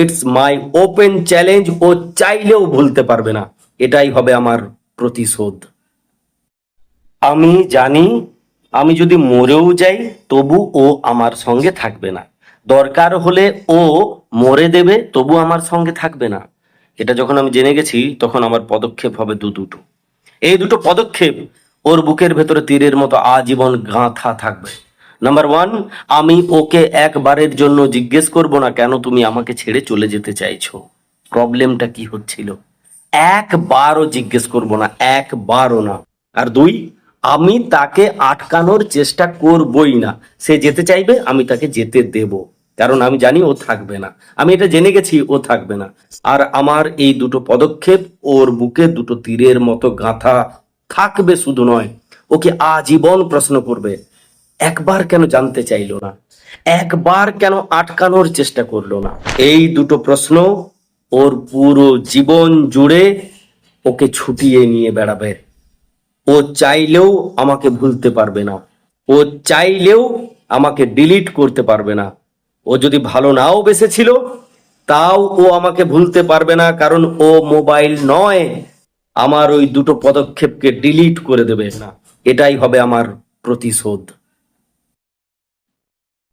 It's my open challenge ও চাইলেও ভুলতে পারবে না। এটাই হবে আমার প্রতিশোধ। আমি জানি, আমি যদি মরেও যাই, তবু ও আমার সঙ্গে থাকবে না। দরকার হলে ও মরে দেবে, তবু আমার সঙ্গে থাকবে না। এটা যখন আমি জেনে গেছি, তখন আমার পদক্ষেপ হবে দু দুটো। এই দুটো পদক্ষেপ ওর বুকের ভেতরে তীরের মতো আজীবন গাঁথা থাকবে। নাম্বার ওয়ান আমি ওকে একবারের জন্য জিজ্ঞেস করব না কেন তুমি আমাকে ছেড়ে চলে যেতে চাইছো। প্রবলেমটা কি হচ্ছিল? একবারও জিজ্ঞেস করব না, একবারও না। আর দুই, আমি তাকে আটকানোর চেষ্টা করবই না। সে যেতে চাইবে, আমি তাকে যেতে দেব। কারণ আমি জানি ও থাকবে না। আমি এটা জেনে গেছি, ও থাকবে না। আর আমার এই দুটো পদক্ষেপ, ওর বুকে দুটো তীরের মতো গাঁথা থাকবে শুধু নয়, ওকে আজীবন প্রশ্ন করবে। একবার কেন জানতে চাইলো না? একবার কেন আটকানোর চেষ্টা করল না? এই দুটো প্রশ্ন ওর পুরো জীবন জুড়ে ওকে ছুটিয়ে নিয়ে বেড়াবে। ও চাইলেও আমাকে ভুলতে পারবে না। ও চাইলেও আমাকে ডিলিট করতে পারবে না। ও যদি ভালো নাও বেসেছিল, তাও ও আমাকে ভুলতে পারবে না, কারণ ও মোবাইল নয়। আমার ওই দুটো পদক্ষেপকে ডিলিট করে দেবে না। এটাই হবে আমার প্রতিশোধ।